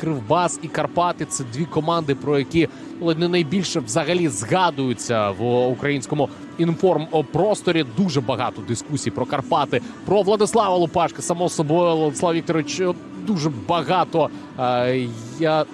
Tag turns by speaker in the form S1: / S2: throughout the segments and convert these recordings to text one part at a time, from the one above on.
S1: Кривбас і Карпати це дві команди, про які не найбільше взагалі згадуються в українському інформпросторі. Дуже багато дискусій про Карпати, про Владислава Лупашка. Само собою, Владислав Вікторович е, дуже багато. е, Я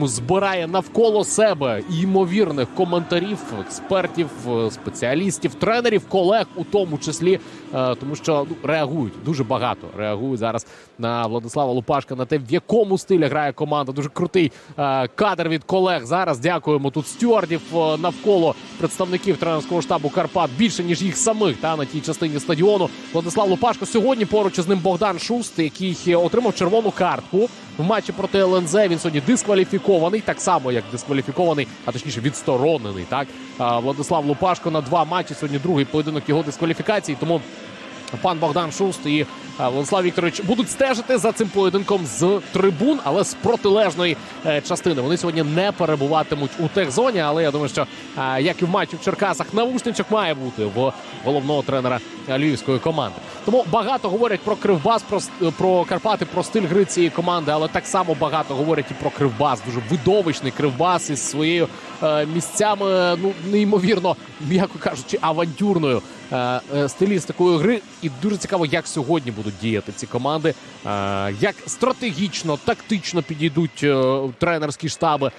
S1: збирає навколо себе ймовірних коментарів, експертів, е, спеціалістів, тренерів, колег, у тому числі, е, тому що ну, реагують дуже багато. Реагують зараз на Владислава Лупашка, на те, в якому стилі грає команда. Дуже крутий е, кадр від колег. Зараз дякуємо тут стюардів навколо представників тренерського штабу Карпат більше ніж їх самих та на тій частині стадіону. Владислав Лупашко сьогодні поруч із ним Богдан Шуст, який отримав червону картку в матчі проти ЛНЗ. Він сьогодні дискваліфікований, так само як дискваліфікований, а точніше відсторонений. Так Владислав Лупашко на два матчі. Сьогодні другий поєдинок його дискваліфікації. Тому пан Богдан Шуст і Владислав Вікторович будуть стежити за цим поєдинком з трибун, але з протилежної е, частини. Вони сьогодні не перебуватимуть у техзоні. Але я думаю, що як і в матчі в Черкасах, навушничок має бути в головного тренера е, львівської команди. Тому багато говорять про Кривбас, про, про Карпати, про стиль гри цієї команди, але так само багато говорять і про Кривбас. Дуже видовищний Кривбас із своєю е, місцями, ну неймовірно, м'яко кажучи, авантюрною е, е, стилістикою гри. І дуже цікаво, як сьогодні будуть діяти ці команди, е, як стратегічно, тактично підійдуть е, тренерські штаби.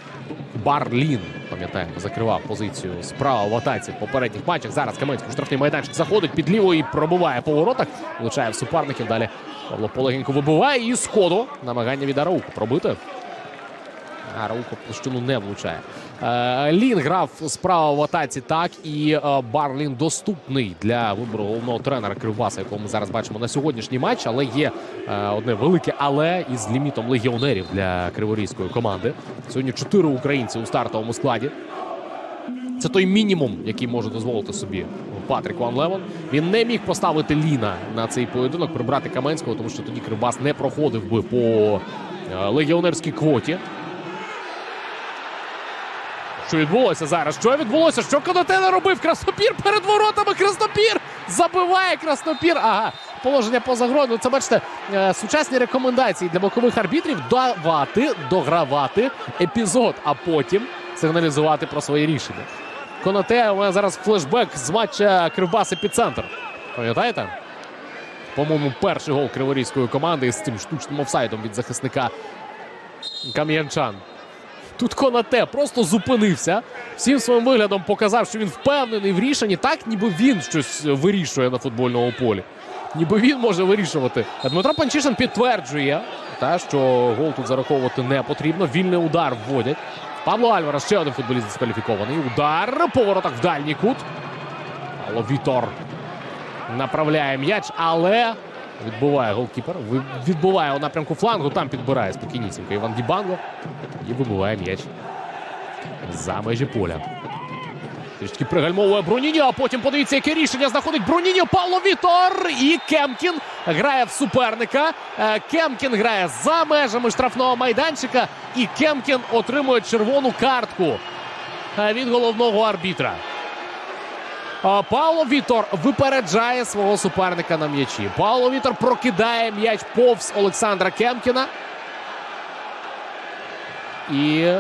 S1: Барлін, пам'ятаємо, закривав позицію справа в атаці в попередніх матчах. Зараз Каменський штрафний майданчик заходить під лівою і пробиває по воротах. Влучає в суперників. Далі Павло Полегенько вибиває і з ходу намагання від Арауку пробити. Арауко площину не влучає. Е, Лін грав справа в атаці так, і е, Барлін доступний для вибору головного тренера Кривбаса, якого ми зараз бачимо на сьогоднішній матч. Але є е, одне велике але із лімітом легіонерів для криворізької команди. Сьогодні чотири українці у стартовому складі. Це той мінімум, який може дозволити собі Патрік Ван Левон. Він не міг поставити Ліна на цей поєдинок, прибрати Каменського, тому що тоді Кривбас не проходив би по легіонерській квоті. Що відбулося зараз? Що відбулося? Що Конате наробив? Краснопір перед воротами. Краснопір забиває Краснопір. Ага, положення поза грою. Ну, Це бачите, е, сучасні рекомендації для бокових арбітрів давати, догравати епізод, а потім сигналізувати про свої рішення. Конате, у мене зараз флешбек з матча Кривбас епіцентр. Пам'ятаєте? По-моєму, перший гол криворізької команди з цим штучним офсайдом від захисника Кам'янчан. Тут Конате просто зупинився. Всім своїм виглядом показав, що він впевнений в рішенні, так ніби він щось вирішує на футбольному полі. Ніби він може вирішувати. Дмитро Панчишин підтверджує, та, що гол тут зараховувати не потрібно. Вільний удар вводять. Павло Альвара ще один футболіст дискваліфікований. Удар по воротах в дальній кут. Павло Вітор направляє м'яч, але відбуває голкіпер. Відбуває у напрямку флангу. Там підбирає спокійнісінько Іван Дібанго і вибиває м'яч за межі поля. Трішки пригальмовує Бруніньо, а потім подивіться, яке рішення знаходить Бруніньо. Павло Вітор і Кемкін грає в суперника. Е, Кемкін грає за межами штрафного майданчика, і Кемкін отримує червону картку е, від головного арбітра. А Павло Вітор випереджає свого суперника на м'ячі. Павло Вітор прокидає м'яч повз Олександра Кемкіна. І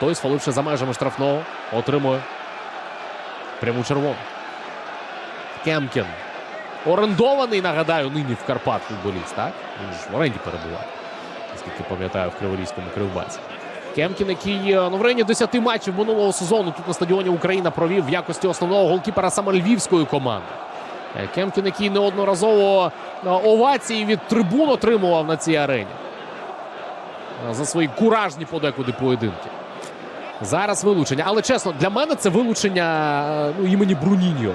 S1: той, сфаливши за межами штрафного, отримує пряму червону. Кемкін. Орендований, нагадаю, нині в Карпат футболіст, так? Він ж в оренді перебуває. Наскільки пам'ятаю, в Криворізькому Кривбасі. Кемкін, який е, ну, в районі 10 матчів минулого сезону тут на стадіоні Україна провів в якості основного голкіпера саме львівської команди. Е, Кемкін, який неодноразово е, овації від трибун отримував на цій арені. За свої куражні подекуди поєдинки. Зараз вилучення. Але чесно, для мене це вилучення ну, імені Бруніньо.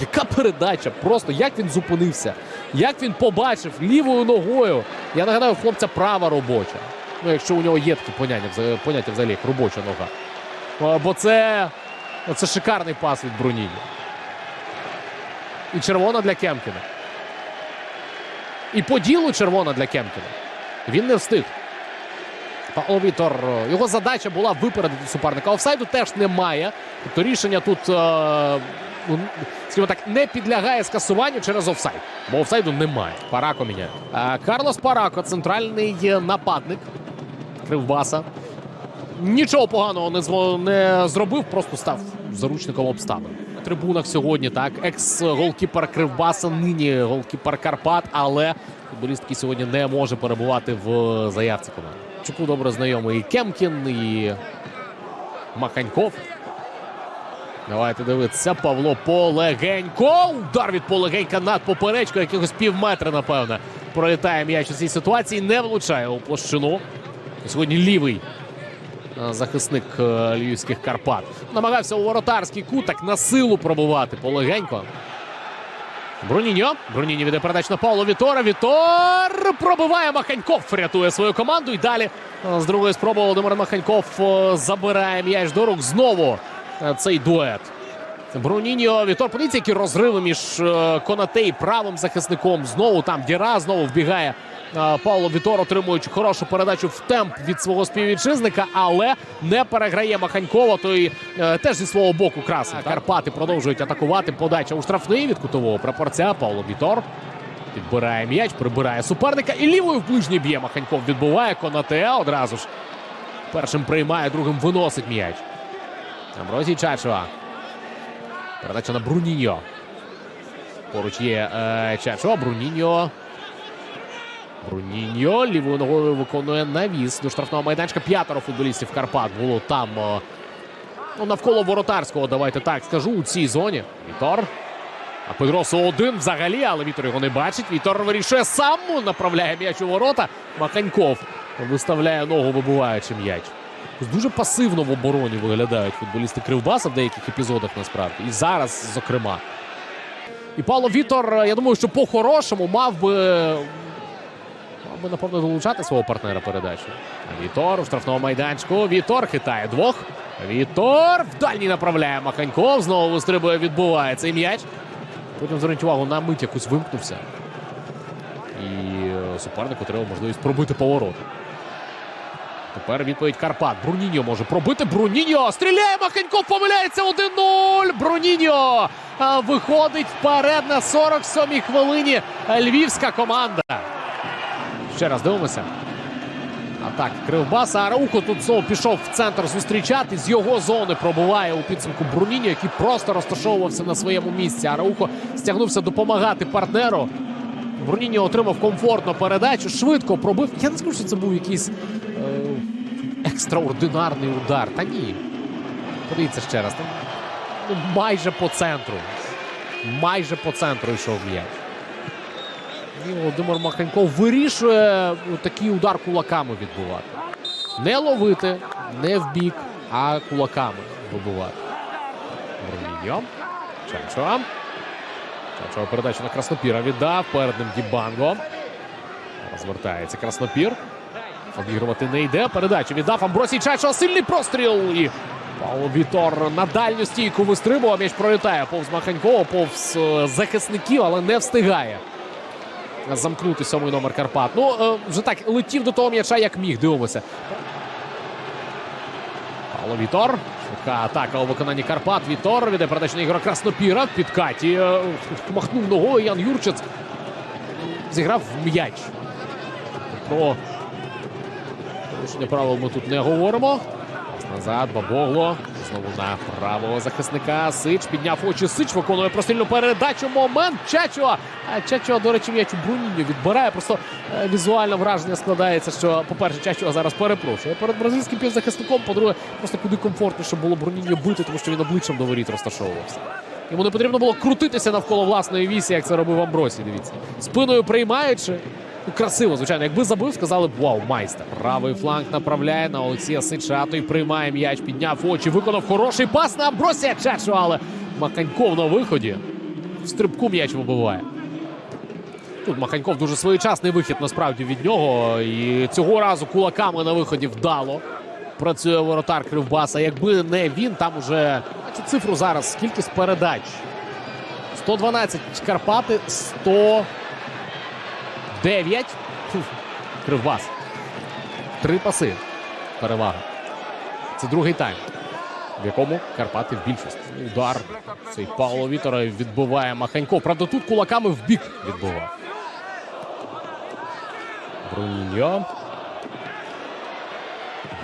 S1: Яка передача? Просто як він зупинився, як він побачив лівою ногою. Я нагадаю, хлопця права робоча. Ну, якщо у нього є такі поняття, поняття взагалі, як робоча нога. Бо це, це шикарний пас від Бруніньо. І червона для Кемкіна. І по ділу червона для Кемкіна. Він не встиг. Павло Вітор, е, його задача була випередити суперника. Офсайду теж немає. Тобто рішення тут е, ну, скажімо так, не підлягає скасуванню через офсайд. Бо офсайду немає. Парако міняє. Карлос Парако, центральний нападник Кривбаса. Нічого поганого не, зво- не зробив, просто став заручником обставин. На трибунах сьогодні так. Екс-голкіпер Кривбаса, нині голкіпер Карпат, але футболіст, який сьогодні не може перебувати в заявці команди. Чуку добре знайомий і Кемкін, і Маханьков. Давайте дивитися. Павло Полегенько. Удар від Полегенька над поперечкою. Якихось півметра, напевно. Пролітає м'яч у цій ситуації. Не влучає у площину. Сьогодні лівий е, захисник е, львівських Карпат. Намагався у воротарський куток на силу пробувати полегенько. Бруніньо. Бруніньо віде передач на Павло Вітора. Вітор пробиває Маханьков. Рятує свою команду. І далі е, з другої спроби Володимир Маханьков забирає м'яч до рук. Знову цей дует. Бруніньо, Вітор. Подивіться, які розриви між е, Конате і правим захисником. Знову там Діра, знову вбігає е, Павло Вітор, отримуючи хорошу передачу в темп від свого співвітчизника, але не переграє Маханькова. Той е, теж зі свого боку красив. Карпати продовжують атакувати. Подача у штрафний від кутового прапорця. Павло Вітор підбирає м'яч, прибирає суперника і лівою в ближній б'є. Маханьков відбуває Конате одразу ж. Першим приймає, другим виносить м'яч. Амброзій Чачева. Передача на Бруніньо. Поруч є е, Чачо. Бруніньо. Бруніньо лівою ногою виконує навіс до штрафного майданчика. П'ятеро футболістів Карпат було там. е, ну, навколо воротарського, давайте так скажу, у цій зоні. Вітор. А Педросу один взагалі, але Вітор його не бачить. Вітор вирішує сам, направляє м'яч у ворота. Маханьков виставляє ногу, вибиваючи м'яч. Дуже пасивно в обороні виглядають футболісти Кривбаса в деяких епізодах насправді. І зараз, зокрема. І Павло Вітор, я думаю, що по-хорошому мав би. Мав би, напевно, долучати свого партнера передачі. Вітор у штрафному майданчику. Вітор хитає двох. Вітор в дальній направляє Маханьков. Знову вистрибує, відбуває цей м'яч. Потім зверніть увагу, на мить якось вимкнувся. І е, суперник отримав можливість пробити поворот. Тепер відповідь Карпат. Бруніньо може пробити. Бруніньо стріляє. Маханьков помиляється 1-0. Бруніньо виходить вперед на 47-й хвилині. Львівська команда. Ще раз дивимося. Атак Кривбаса. Араухо тут знову пішов в центр зустрічати. З його зони пробуває у підсумку Бруніньо, який просто розташовувався на своєму місці. Араухо стягнувся допомагати партнеру. Бруніньо отримав комфортну передачу, швидко пробив. Я не скажу, що це був якийсь е, екстраординарний удар. Та ні. Подивіться ще раз. Там, ну, майже по центру. Майже по центру йшов м'яч. І Володимир Маханьков вирішує ну, такий удар кулаками відбувати. Не ловити, не в бік, а кулаками вибивати. Бруніньо. Чачо. Чачо передачу на Краснопіра віддав. Перед ним Дібанго. Розвертається Краснопір. Обігрувати не йде. Передачу віддав Амбросій Чачо. Сильний простріл. І Павло Вітор на дальню стійку вистрибував. М'яч пролітає повз Маханькова, повз е, захисників, але не встигає замкнути сьомий номер Карпат. Ну, е, вже так летів до того м'яча, як міг. Дивимося. Павло Вітор. Швидка атака у виконанні Карпат. Вітор віде передачу на ігра Краснопіра. В підкаті е, махнув ногою Ян Юрчиц. Зіграв м'яч. Про порушення правил ми тут не говоримо. Назад, Бабогло. Знову на правого захисника. Сич підняв очі. Сич виконує прострільну передачу. Момент. Чачо. А Чачо, до речі, м'яч у Бруніньо відбирає. Просто е, візуальне враження складається, що, по-перше, Чачо зараз перепрошує перед бразильським півзахисником. По-друге, просто куди комфортніше було Бруніньо бити, тому що він обличчям до воріт розташовувався. Йому не потрібно було крутитися навколо власної вісі, як це робив Амбросій. Дивіться. Спиною приймаючи. Ну, красиво, звичайно. Якби забив, сказали б вау, майстер. Правий фланг направляє на Олексія Сича. Той приймає м'яч, підняв очі, виконав хороший пас на Амбросія Чачу, але Маханьков на виході. В стрибку м'яч вибиває. Тут Маханьков дуже своєчасний вихід насправді від нього. І цього разу кулаками на виході вдало. Працює воротар Кривбаса. Якби не він, там уже бачу цифру зараз. Кількість передач. 112 Карпати, 109 Фу, Кривбас. Три паси. Перевага. Це другий тайм. в якому Карпати в більшості. Удар цей Павло Вітора відбиває Маханько. Правда, тут кулаками в бік відбивав. Бруньо.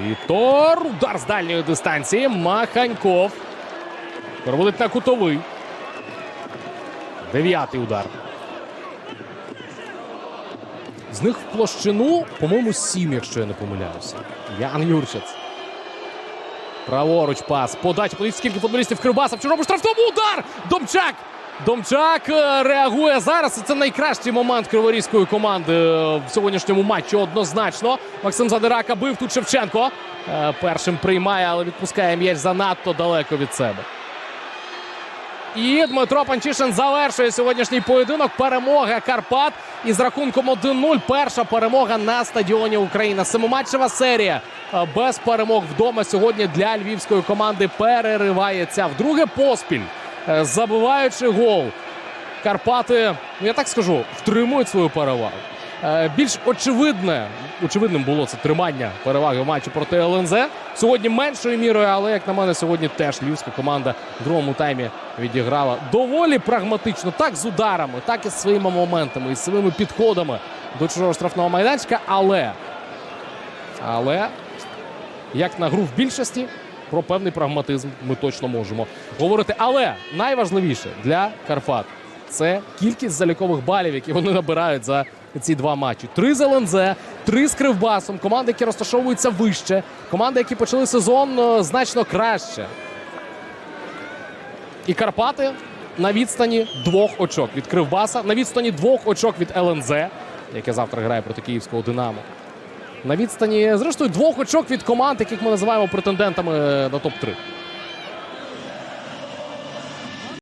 S1: Вітор. Удар з дальньої дистанції. Маханьков. Переводить на кутовий. Дев'ятий удар. З них в площину, по-моєму, сім, якщо я не помиляюся. Ян Юрчиц. Праворуч пас. Подача. Подивіться, скільки футболістів Кривбаса в чужому штрафному удар! Домчак! Домчак е, реагує зараз. Це найкращий момент криворізької команди е, в сьогоднішньому матчі. Однозначно. Максим Задирака бив тут Шевченко. Е, Першим приймає, але відпускає м'яч занадто далеко від себе. І Дмитро Панчишин завершує сьогоднішній поєдинок. Перемога Карпат із рахунком 1-0. Перша перемога на стадіоні Україна. Семиматчева серія е, без перемог вдома сьогодні для львівської команди переривається вдруге поспіль, е, забиваючи гол. Карпати, ну я так скажу, втримують свою перевагу. Е, Більш очевидне, очевидним було це тримання переваги в матчі проти ЛНЗ. Сьогодні меншою мірою, але як на мене, сьогодні теж львівська команда в другому таймі відіграла доволі прагматично, так з ударами, так і з своїми моментами, і з своїми підходами до чужого штрафного майданчика. Але, але як на гру в більшості, про певний прагматизм ми точно можемо говорити. Але найважливіше для Карпат це кількість залікових балів, які вони набирають за ці два матчі. Три з ЛНЗ, три з Кривбасом. Команди, які розташовуються вище. Команди, які почали сезон е, значно краще. І Карпати на відстані двох очок від Кривбаса, на відстані двох очок від ЛНЗ, яке завтра грає проти київського Динамо. На відстані, зрештою, двох очок від команд, яких ми називаємо претендентами на топ-3.